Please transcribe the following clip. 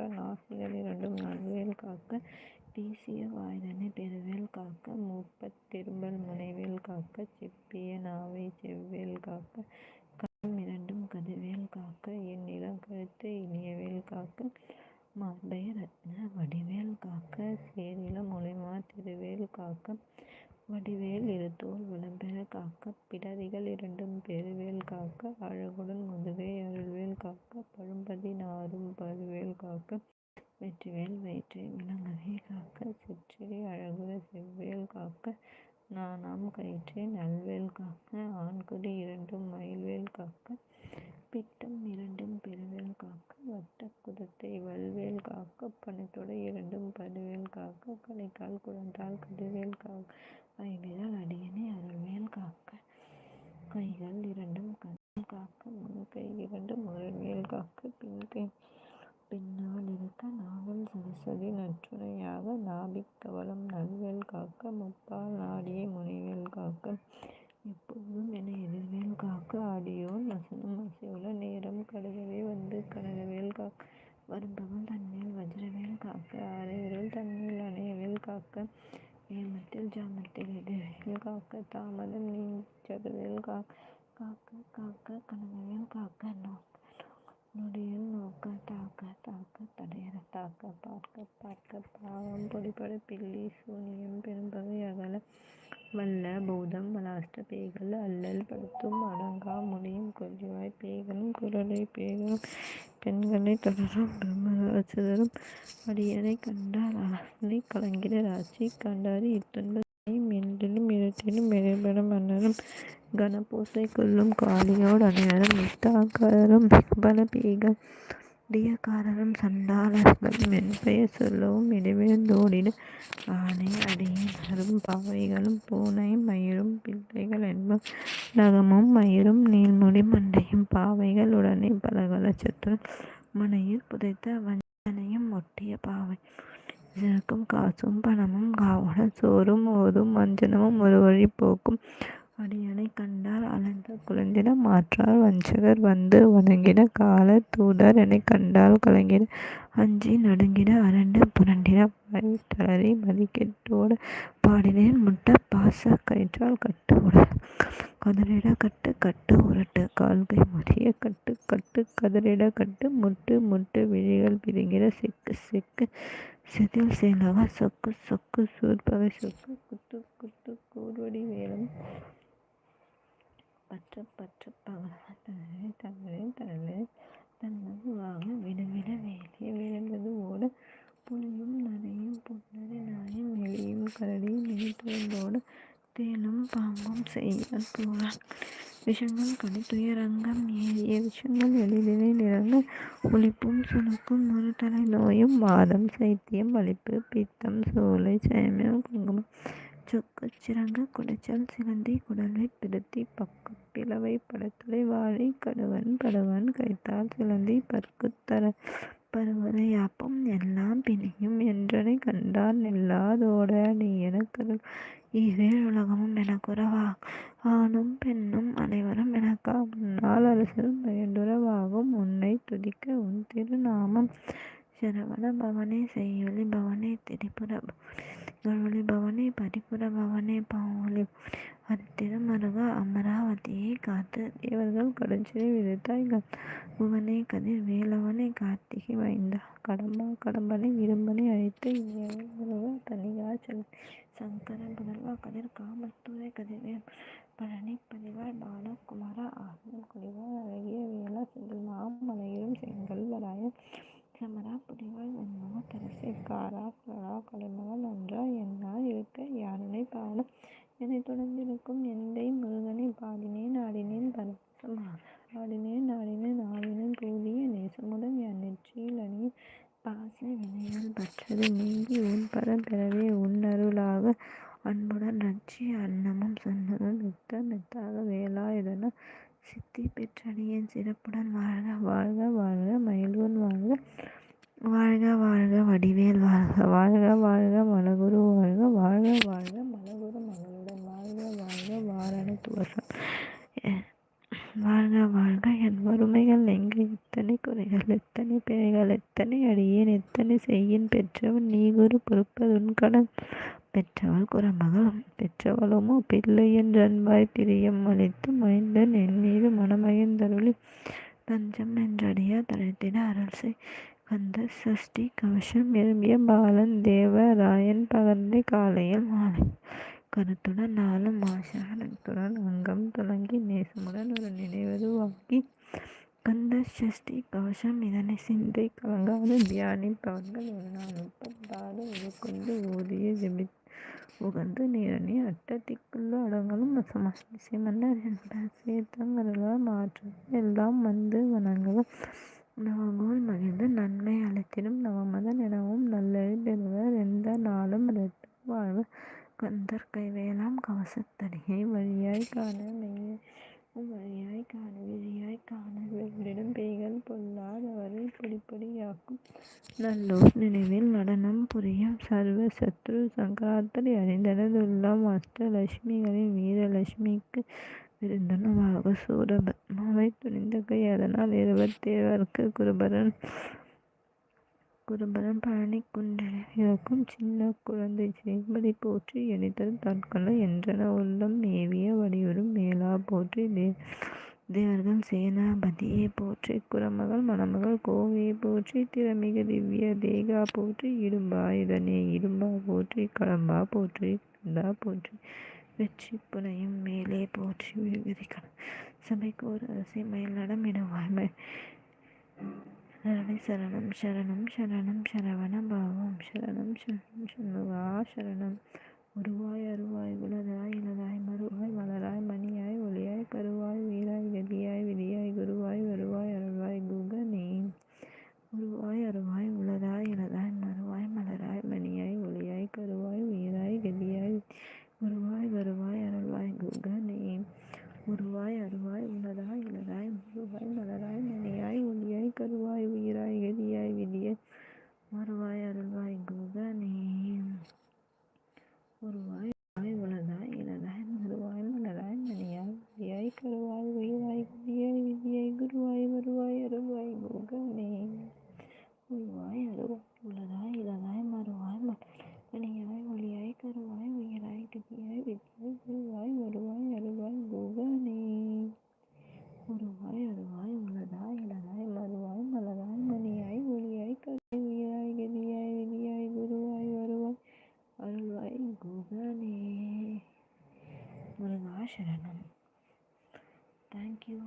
காக்க நாசிகள் இரண்டும் நல்வேல் காக்க வீசிய வாய்தனை பெருவேல் காக்க மூப்பத் திரும்பல் முனைவேல் காக்க செப்பிய நாவை செவ்வேல் காக்க கரம் இரண்டும் கதிவேல் காக்க என் இளங்கழுத்து இனியவேல் காக்க மார்பய ரத்ன வடிவேல் காக்க சேரில மொழிமா திருவேல் காக்க வடிவேல் இருதோள் வளம்பெற காக்க பிடரிகள் இரண்டும் பெருவேல் காக்க அழகுடன் முதுகை அருள்வேல் காக்க பழும்பதி நாறும் பருவேல் காக்க வெற்றிவேல் வயிற்றை விளங்கவே காக்க சிற்றிடை அழகுற செவ்வேல் காக்க நாணாம் கயிற்றை நல்வேல் காக்க ஆண்குடி இரண்டும் மயில்வேல் காக்க பிட்டம் இரண்டும் பெருவேல் காக்க வட்டக் குதத்தை வல்வேல் காக்க பனைத்தொடை இரண்டும் பருவேல் காக்க கணைக்கால் குழந்தால் கதிர்வேல் காக்க ஐவிரல் அடியனை அருள்வேல் காக்க. கைகள் இரண்டும் கண்ணில் காக்க. முன்கை இரண்டும் அருள்வேல் காக்க. பின்கை பின்னால் இருக்க நாவல் சரஸ்வதி நற்றுரையாக நாபிக்கவலம் நல்வேல் காக்க. முப்பால் நாடியை முனைவேல் காக்க. எப்போதும் என எதிர்வேல் காக்க. ஆடியோன் வசனம் அசையுள்ள நேரம் கடுகவே வந்து கடகவேல் காக்க. வருபவன் தன்னில் வஜ்ரவேல் காக்க. அரைவிரல் தன்னில் அணையவேல் காக்க. ஏமத்தில் ஜாமத்தில் எதிர்வேல் காக்க தாமதம் நீஞ்சகவேல் காக்க காக்க காக்க கனகவேல் காக்க நோக்க. நொடியில் நோக்க தாக்க தாக்க தடையற தாக்க பார்க்க பார்க்க. பாவம் பொடிபட பில்லி சூனியம் பெரும்பகை அகல வல்ல பூதம் வலாஷ்ட பேய்கள் அல்லல் படுத்தும் அடங்கா முடியும் கொல்லிவாய் பேய்களும் குரலை பேய்களும் பெண்களை தொடரும் பிரம்மராட்சதரும் அடியனை கண்டார். அரசனை கலங்கிட ராசி கண்டாரி. இத்துன்பத்தையும் என்றிலும் இடத்திலும் இறைபட மன்னரும் கனபூசை கொள்ளும் காளியோடு அனைவரும் மித்தாக்காரரும் பலபீகம் பேய்கள் சண்டாளர்களும் என் பெயர் சொல்லவும் இடைவிழுந்தோடிட ஆனை அடியின் பாவைகளும் பூனை மயிரும் பிள்ளைகள் என்பும் நகமும் மயிரும் நீள்முடி மண்டையும் பாவைகள் உடனே பல சத்துடன் மனையில் புதைத்த வஞ்சனையும் ஒட்டிய பாவை. இதற்கும் காசும் பணமும் காவுடன் சோறும் ஓதும் வஞ்சனமும் ஒரு வழி போக்கும். அடியனை கண்டால் அலந்த குழந்திட மாற்றார் வஞ்சகர் வந்து வணங்கிட கால தூதர் என்னை கண்டால் கலங்கிட அஞ்சி நடுங்கிட அரண்டு புரண்டிட வாய் தளரி மதிக்கெட்டோட. பாடினேன் முட்டை பாச கயிற்றால் கட்டு உடல் கதறிட கட்டு கட்டு உரட்டு. கால்கை முறிய கட்டு கட்டு கதறிட கட்டு. முட்டு முட்டு விழிகள் பிதுங்கிட செக்கு செக்கு. செதில் சேலக சொக்கு சொக்கு. சூர்பகை சொக்கு. குத்து குத்து. கூர்வடி வேலும். பற்ற பற்ற பகலவன் தளரே தளரே தளரே தன்னது வாக விடவிட வேலிய விழுந்தது ஓட. புலியும் நரையும் பொன்னரை நாயும் எலியும் கரடியும் இனித்துறந்தோட தேனும் பாம்பும் செய்ய பூரான் விஷங்கள் கடித்துயரங்கம் ஏறிய விஷங்கள் எளிதிலே நிறங்க ஒளிப்பும் சுணுக்கும் ஒரு தலை நோயும் வாதம் சைத்தியம் வலிப்பு பித்தம் சோலை சேமியம் குங்குமம் சொக்கு சிறங்க குடைச்சல் சிலந்தி குடலை பிடித்தி பக்கு பிளவை படத்துளை வாழை கடுவன் படுவன் கைத்தால் சிலந்தி பற்கு தர பருவதை யாப்பம் எல்லாம் பிணியும் என்றனை கண்டார் நில்லாதோட நீ எனக்கு ஈரேழ் உலகமும் எனக்குறவா? ஆணும் பெண்ணும் அனைவரும் எனக்கா? நாள் அரசரும் பயந்துறவாகும். உன்னை துதிக்க உன் திருநாமம். சரவண பவனே செய்யொலி பவனே திரிபுர பவனே பரிபுர பவனே பாவொலி அருத்திருமருக அமராவதியை காத்து தேவர்கள் கடுஞ்சிறை விதைத்தாய் புவனே கதிர் வேலவனை கார்த்திகை மைந்தா கடம்பா கடம்பனை இரும்பனை அழைத்து இனியவன் முருக தனிகாச்சல சங்கர புதல்வா கதிர் காமத்தூரை கதிர்வேல் பழனி பதிவாய் பாலகுமாரா ஆகும் குடிவாய் அழகிய வேலா செங்கல் மாமலையிலும் செங்கல் வராய. செமரா புடிவாய் தரசை காரா கரா கலைமகள் அன்றா என்னால் இருக்க யாருனை பாட என்னைத் தொடர்ந்திருக்கும் எந்தை முருகனை பாடினேன் ஆடினேன் பரவசமாக ஆடினேன் ஆடினேன் ஆடினேன் போதிய நேசமுடன் என் நெற்றியில் அணி பாச வினைகள் பற்றது நீங்கி உன் பதம் பெறவே அன்புடன் ரட்சி அன்னமும் சொன்னதும் மெத்த மெத்தாக வேலாயுதன சித்தி பெற்றடியின் சிறப்புடன் வாழ்க வாழ்க வாழ்க மயில்வன் வாழ்க வாழ்க வாழ்க வடி வாழ்க வாழ்க வாழ்க மலகுரு வாழ்க வாழ்க வாழ்க மலகுரு மகளுடன் வாழ்க வாழ்க வாரண துவசம் வாழ்க வாழ்க என் வறுமைகள் எங்கே இத்தனை குறைகள் எத்தனை பிழைகள் எத்தனை அடியேன் எத்தனை பெற்றவன் நீ குரு பொறுப்பதுன் பெற்றவள் குறமகளும் பெற்றவளுமோ பிள்ளை என்றன்பாய் பிரியம் அளித்து மைந்தன் என் மீது மனமகிழ்ந்தருளி. தஞ்சம் என்றடியா தழைத்திட அருள் செய். கந்த சஷ்டி கவசம் எழும்பிய பாலன் தேவராயன் பகர்ந்தை காலையில் மாலை. கருத்துடன் நாளும் ஆசாரத்துடன் அங்கம் தொடங்கி நேசமுடன் ஒரு நினைவது வாங்கி கந்த சஷ்டி கவசம் இதனை சிந்தை கலங்காது தியானிப்பவர்கள் ஒரு நாள் முப்பத்தாறு உருக்கொண்டு ஊதிய ஜெபி உகந்து நீரணி அட்டத்திக்குள்ள அடங்களும் சமஸ்தி என்ப சீர்த்தங்களால் மாற்றம் எல்லாம் வந்து வணங்களும் நவகோல் மகிழ்ந்து நன்மை அழைத்திடும் நவமதன் எனவும் நல்லது பெறுவர். எந்த நாளும் ரெட்டு வாழ்வு கந்தர் கைவேலாம் கவசத்தடியை வழியாய் காண மெய்ய வழியாய் காண விழியாய் பேய்கள் வெள்ளிடும் பெய்கள் பொல்லாதவரை பொடிப்பொடியாக்கும்? நல்லோர் நினைவில் நடனம் புரியும் சர்வ சத்ரு சங்கராத்தரை அறிந்தனதுள்ளம் அஷ்டலட்சுமிகளின் வீரலட்சுமிக்கு விருந்தனமாக சூரபத்மாவை துணிந்த கை அதனால் இருபத்தேவருக்கு குருபரன் குருபரன் பழனி இருக்கும் சின்ன குழந்தை செய்படி போற்றி எளிதல் தற்கொலை என்றன உள்ளம் மேவிய வடிவரும் மேலா போற்றி தேவர்கள் சேனாபதியை போற்றி குரமகள் மணமகள் கோவையை போற்றி திறமிகு திவ்ய தேகா போற்றி இடும்பா இதனே இடும்பா போற்றி கடம்பா போற்றி கந்தா போற்றி வெற்றி புனையும் மேலே போற்றி விதிக்க சபைக்கு ஒரு அரசை மயில் நடமிடுவாய் சரணை சரணம் சரணம் சரணம் சரவண பாவம். சரணம் சரணம் சண்முகா சரணம். உருவாய் அருவாய் உலதாய் இலதாய் மறுவாய் மலராய் மணியாய் ஒளியாய் கருவாய் வீராய் கதியாய் விதி சரணம் தேங்க்யூ